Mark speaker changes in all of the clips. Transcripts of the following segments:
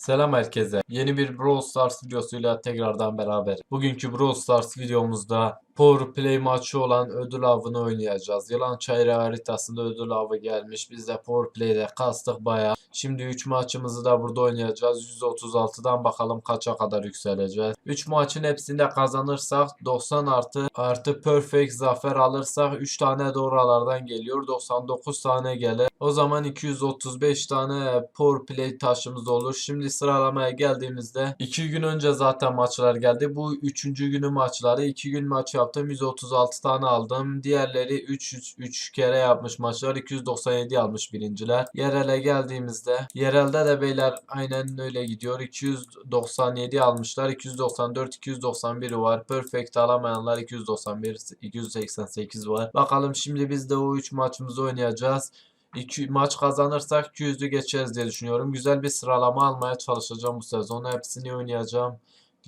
Speaker 1: Selam herkese. Yeni bir Brawl Stars videosuyla tekrardan beraber. Bugünkü Brawl Stars videomuzda Power Play maçı olan ödül avını oynayacağız. Yılan Çayırı haritasında ödül avı gelmiş. Biz de Power Play'de kastık bayağı. Şimdi 3 maçımızı da burada oynayacağız. 136'dan bakalım kaça kadar yükseleceğiz. 3 maçın hepsinde kazanırsak 90 artı artı perfect zafer alırsak 3 tane de oralardan geliyor. 99 tane gelir. O zaman 235 tane Power Play taşımız olur. Şimdi sıralamaya geldiğimizde 2 gün önce zaten maçlar geldi. Bu 3. günü maçları. 2 gün maç yaptım. 136 tane aldım. Diğerleri 3 3, 3 kere yapmış maçlar. 297 almış birinciler. Yerele geldiğimizde yerelde de beyler aynen öyle gidiyor. 297 almışlar. 294 291 var. Perfect alamayanlar 291 288 var. Bakalım şimdi biz de o 3 maçımızı oynayacağız. 2 maç kazanırsak 200'ü geçeriz diye düşünüyorum. Güzel bir sıralama almaya çalışacağım bu sezon. Hepsini oynayacağım.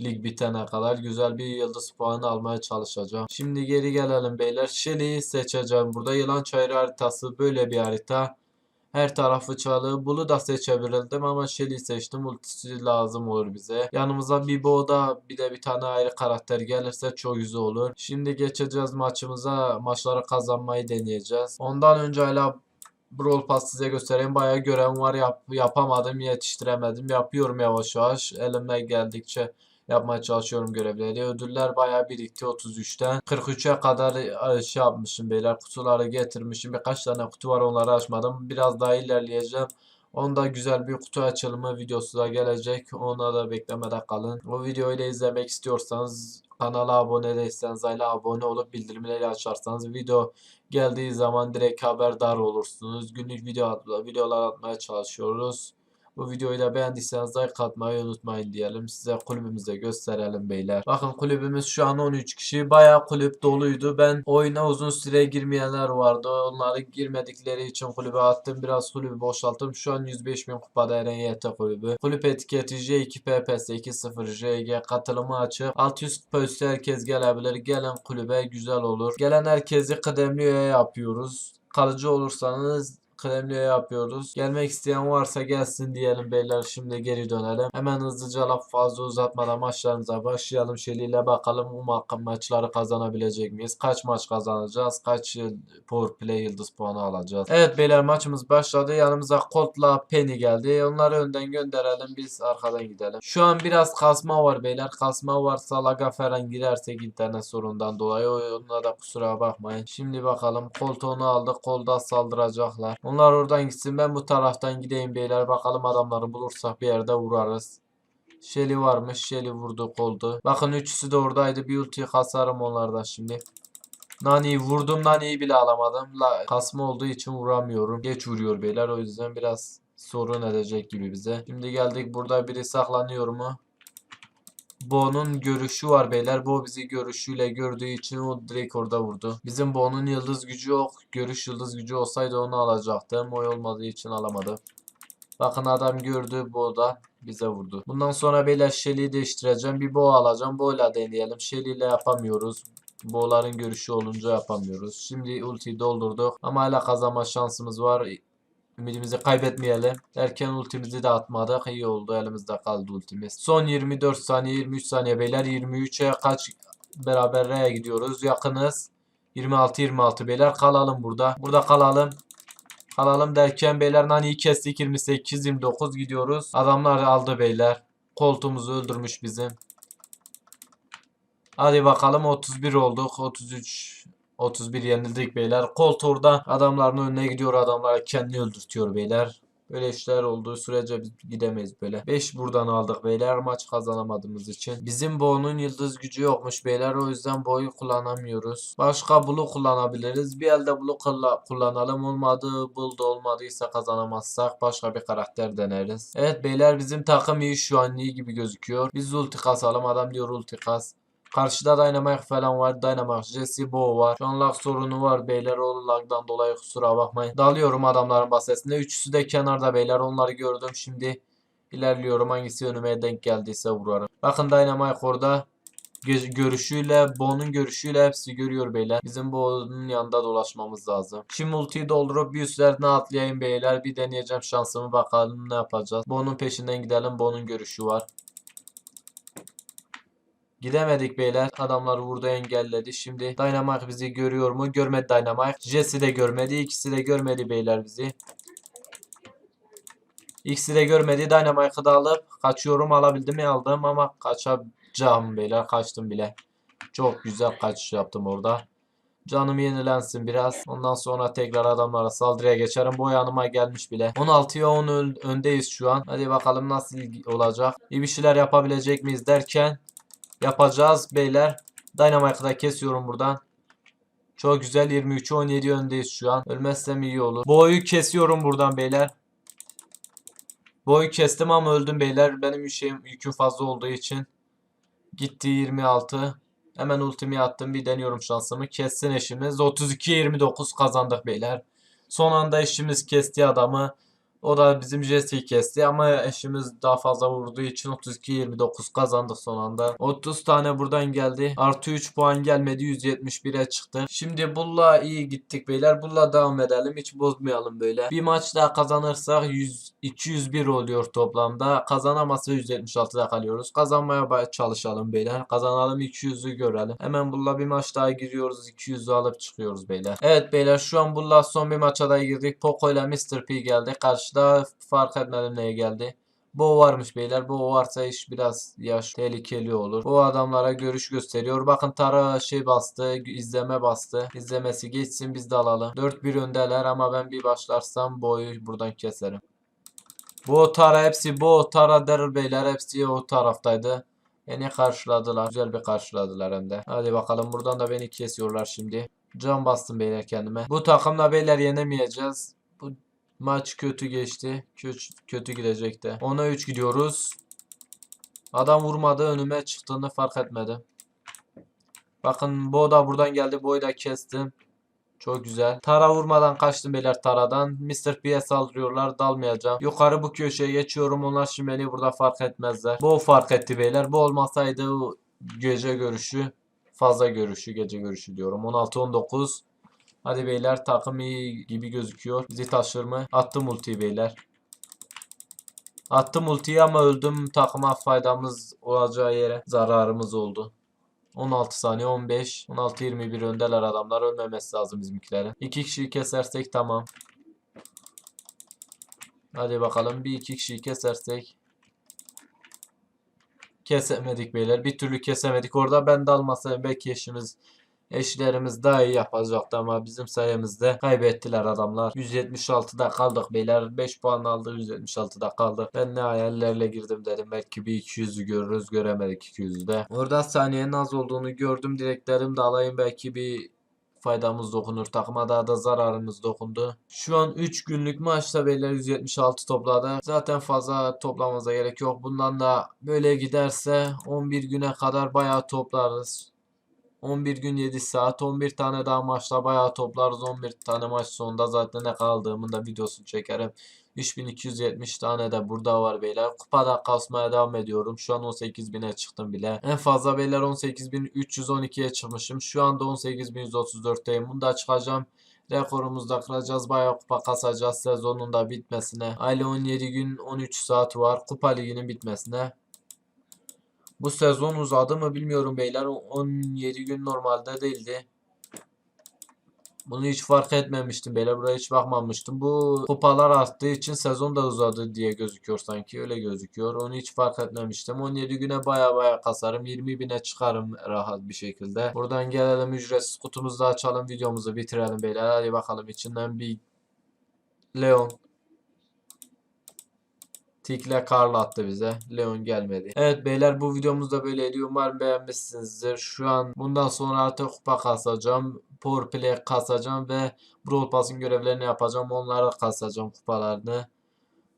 Speaker 1: Lig bitene kadar güzel bir yıldız puanı almaya çalışacağım. Şimdi geri gelelim beyler. Shelly'yi seçeceğim. Burada yılan çayırı haritası böyle bir harita. Her tarafı çalı. Bulu da seçebilirdim ama Shelly seçtim. Ultisi lazım olur bize. Yanımıza bir Bo'da bir de bir tane ayrı karakter gelirse çok güzel olur. Şimdi geçeceğiz maçımıza. Maçları kazanmayı deneyeceğiz. Ondan önce hala Brawl Pass size göstereyim. Bayağı görevim var. Yap, yapamadım, yetiştiremedim. Yapıyorum yavaş yavaş. Elimden geldikçe yapmaya çalışıyorum görevleri. Ödüller bayağı birikti 33'ten. 43'e kadar e, şey yapmışım beyler. Kutuları getirmişim. Birkaç tane kutu var onları açmadım. Biraz daha ilerleyeceğim. Onda güzel bir kutu açılımı videosu da gelecek. Ona da beklemede kalın. O videoyu da izlemek istiyorsanız kanala abone değilseniz hala abone olup bildirimleri açarsanız video geldiği zaman direkt haberdar olursunuz. Günlük video videolar atmaya çalışıyoruz. Bu videoyu da beğendiyseniz like atmayı unutmayın diyelim. Size kulübümüzde gösterelim beyler. Bakın kulübümüz şu an 13 kişi. Bayağı kulüp doluydu. Ben oyuna uzun süre girmeyenler vardı. Onları girmedikleri için kulübe attım. Biraz kulübü boşalttım. Şu an 105 bin kupada RNYT kulübü. Kulüp etiketi J2PPS 20JG katılımı açık. 600 kupa üstü herkes gelebilir. Gelen kulübe güzel olur. Gelen herkesi kıdemli yapıyoruz. Kalıcı olursanız Kremli'ye yapıyoruz. Gelmek isteyen varsa gelsin diyelim beyler. Şimdi geri dönelim. Hemen hızlıca laf fazla uzatmadan maçlarımıza başlayalım. Şeliyle bakalım bu ma- maçları kazanabilecek miyiz? Kaç maç kazanacağız? Kaç Power Play yıldız puanı alacağız? Evet beyler maçımız başladı. Yanımıza Colt'la Penny geldi. Onları önden gönderelim. Biz arkadan gidelim. Şu an biraz kasma var beyler. Kasma varsa laga falan girersek internet sorundan dolayı onunla da kusura bakmayın. Şimdi bakalım koltuğunu aldık. Kolda saldıracaklar. Onlar oradan gitsin. Ben bu taraftan gideyim beyler. Bakalım adamları bulursak bir yerde vurarız. Shelly varmış. Shelly vurdu koldu. Bakın üçüsü de oradaydı. Bir ulti kasarım onlardan şimdi. Nani'yi vurdum. Nani'yi bile alamadım. La, kasma olduğu için vuramıyorum. Geç vuruyor beyler. O yüzden biraz sorun edecek gibi bize. Şimdi geldik. Burada biri saklanıyor mu? Bo'nun görüşü var beyler. Bo bizi görüşüyle gördüğü için o direkt orada vurdu. Bizim Bo'nun yıldız gücü yok. Görüş yıldız gücü olsaydı onu alacaktım. O olmadığı için alamadı. Bakın adam gördü Bo da bize vurdu. Bundan sonra beyler Shelly'i değiştireceğim. Bir Bo alacağım. Bo ile deneyelim. Shelly ile yapamıyoruz. Bo'ların görüşü olunca yapamıyoruz. Şimdi ultiyi doldurduk. Ama hala kazanma şansımız var. Ümidimizi kaybetmeyelim. Erken ultimizi de atmadık. İyi oldu. Elimizde kaldı ultimiz. Son 24 saniye 23 saniye beyler. 23'e kaç beraberliğe gidiyoruz. Yakınız. 26-26 beyler. Kalalım burada. Burada kalalım. Kalalım derken beyler Nani'yi kestik. 28-29 gidiyoruz. Adamlar aldı beyler. Koltuğumuzu öldürmüş bizim. Hadi bakalım 31 olduk. 33 31 yenildik beyler. Colt orada adamların önüne gidiyor. Adamlara kendini öldürtüyor beyler. Böyle işler olduğu sürece biz gidemeyiz böyle. 5 buradan aldık beyler maç kazanamadığımız için. Bizim Bo'nun yıldız gücü yokmuş beyler. O yüzden Bo'yu kullanamıyoruz. Başka Blue kullanabiliriz. Bir elde kulla- kullanalım. Olmadı Bull olmadıysa kazanamazsak başka bir karakter deneriz. Evet beyler bizim takım iyi şu an iyi gibi gözüküyor. Biz ulti kasalım. Adam diyor ulti kas. Karşıda Dynamite falan var. Dynamite, Jesse, Bo var. Şu an lag sorunu var beyler. O lagdan dolayı kusura bakmayın. Dalıyorum adamların bahsesinde. Üçüsü de kenarda beyler. Onları gördüm. Şimdi ilerliyorum. Hangisi önüme denk geldiyse vurarım. Bakın Dynamite orada. Görüşüyle, Bo'nun görüşüyle hepsi görüyor beyler. Bizim Bo'nun yanında dolaşmamız lazım. Şimdi ultiyi doldurup bir üstlerine atlayayım beyler. Bir deneyeceğim şansımı bakalım ne yapacağız. Bo'nun peşinden gidelim. Bo'nun görüşü var. Gidemedik beyler. Adamlar burada engelledi. Şimdi Dynamite bizi görüyor mu? Görmedi Dynamite. Jesse de görmedi. İkisi de görmedi beyler bizi. İkisi de görmedi. Dynamite'ı da alıp kaçıyorum. Alabildim mi? Aldım ama kaçacağım beyler. Kaçtım bile. Çok güzel kaçış yaptım orada. Canım yenilensin biraz. Ondan sonra tekrar adamlara saldırıya geçerim. Bu yanıma gelmiş bile. 16'ya 10 ön- öndeyiz şu an. Hadi bakalım nasıl olacak. İyi bir şeyler yapabilecek miyiz derken yapacağız beyler. Dynamite'ı da kesiyorum buradan. Çok güzel 23 17 öndeyiz şu an. Ölmezsem iyi olur. Boyu kesiyorum buradan beyler. Boyu kestim ama öldüm beyler. Benim şeyim yüküm fazla olduğu için. Gitti 26. Hemen ultimi attım. Bir deniyorum şansımı. Kessin eşimiz. 32-29 kazandık beyler. Son anda eşimiz kesti adamı. O da bizim Jesse'yi kesti ama eşimiz daha fazla vurduğu için 32-29 kazandık son anda. 30 tane buradan geldi. Artı 3 puan gelmedi. 171'e çıktı. Şimdi Bull'la iyi gittik beyler. Bull'la devam edelim. Hiç bozmayalım böyle. Bir maç daha kazanırsak 100, 201 oluyor toplamda. Kazanamazsa 176'da kalıyoruz. Kazanmaya çalışalım beyler. Kazanalım 200'ü görelim. Hemen Bull'la bir maç daha giriyoruz. 200'ü alıp çıkıyoruz beyler. Evet beyler şu an Bull'la son bir maça da girdik. Poco ile Mr. P geldi. Karşıda fark etmedim neye geldi. Bo varmış beyler. Bo varsa iş biraz yaş tehlikeli olur. Bu adamlara görüş gösteriyor. Bakın Tara şey bastı. izleme bastı. İzlemesi geçsin biz de alalım. 4-1 öndeler ama ben bir başlarsam Bo'yu buradan keserim. Bu Tara hepsi bu Tara Daryl beyler hepsi o taraftaydı. Beni karşıladılar. Güzel bir karşıladılar hem de. Hadi bakalım buradan da beni kesiyorlar şimdi. Can bastım beyler kendime. Bu takımla beyler yenemeyeceğiz. Bu maç kötü geçti. Kötü, kötü gidecekti. 10'a 3 gidiyoruz. Adam vurmadı önüme çıktığını fark etmedim. Bakın Bo da buradan geldi. Boyu da kestim. Çok güzel. Tara vurmadan kaçtım beyler Tara'dan. Mr. P'ye saldırıyorlar. Dalmayacağım. Yukarı bu köşeye geçiyorum. Onlar şimdi beni burada fark etmezler. Bu fark etti beyler. Bu olmasaydı gece görüşü fazla görüşü gece görüşü diyorum. 16-19. Hadi beyler takım iyi gibi gözüküyor. Bizi taşır mı? Attım ultiyi beyler. Attım ultiyi ama öldüm. Takıma faydamız olacağı yere zararımız oldu. 16 saniye 15. 16-21 öndeler adamlar. Ölmemesi lazım bizimkilerin. İki kişiyi kesersek tamam. Hadi bakalım. Bir iki kişiyi kesersek. Kesemedik beyler. Bir türlü kesemedik. Orada ben dalmasaydım belki eşimiz eşlerimiz daha iyi yapacaktı ama bizim sayemizde kaybettiler adamlar. 176'da kaldık beyler. 5 puan aldık 176'da kaldık. Ben ne hayallerle girdim dedim. Belki bir 200'ü görürüz. Göremedik 200'ü de. Orada saniyenin az olduğunu gördüm. Direklerim de alayım. Belki bir faydamız dokunur. Takıma daha da zararımız dokundu. Şu an 3 günlük maçta beyler 176 topladı. Zaten fazla toplamamıza gerek yok. Bundan da böyle giderse 11 güne kadar bayağı toplarız. 11 gün 7 saat 11 tane daha maçla bayağı toplarız. 11 tane maç sonunda zaten ne kaldığımın da videosunu çekerim. 3270 tane de burada var beyler. Kupada kasmaya devam ediyorum. Şu an 18.000'e çıktım bile. En fazla beyler 18.312'ye çıkmışım. Şu anda 18.134'teyim bunda çıkacağım. Rekorumuzu da kıracağız. Bayağı kupa kasacağız. Sezonun da bitmesine. Aile 17 gün 13 saat var. Kupa liginin bitmesine. Bu sezon uzadı mı bilmiyorum beyler. 17 gün normalde değildi. Bunu hiç fark etmemiştim beyler. Buraya hiç bakmamıştım. Bu kupalar arttığı için sezon da uzadı diye gözüküyor sanki. Öyle gözüküyor. Onu hiç fark etmemiştim. 17 güne baya baya kasarım. 20 bine çıkarım rahat bir şekilde. Buradan gelelim ücretsiz kutumuzu açalım. Videomuzu bitirelim beyler. Hadi bakalım içinden bir Leon Tikle Karl attı bize. Leon gelmedi. Evet beyler bu videomuz da böyleydi. Umarım beğenmişsinizdir. Şu an bundan sonra artık kupa kasacağım. Power Play kasacağım ve Brawl Pass'ın görevlerini yapacağım. Onlara kasacağım kupalarını.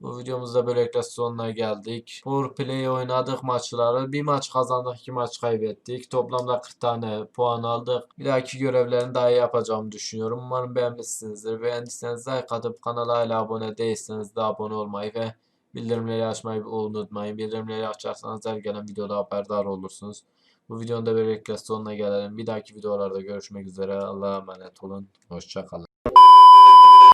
Speaker 1: Bu videomuzda böylelikle sonuna geldik. Power Play oynadık maçları. Bir maç kazandık, iki maç kaybettik. Toplamda 40 tane puan aldık. Bir dahaki görevlerini daha iyi yapacağımı düşünüyorum. Umarım beğenmişsinizdir. Beğendiyseniz like atıp kanala hala abone değilseniz de abone olmayı ve bildirimleri açmayı unutmayın. Bildirimleri açarsanız her gelen videoda haberdar olursunuz. Bu videonun da böylelikle sonuna gelelim. Bir dahaki videolarda görüşmek üzere. Allah'a emanet olun. Hoşça kalın.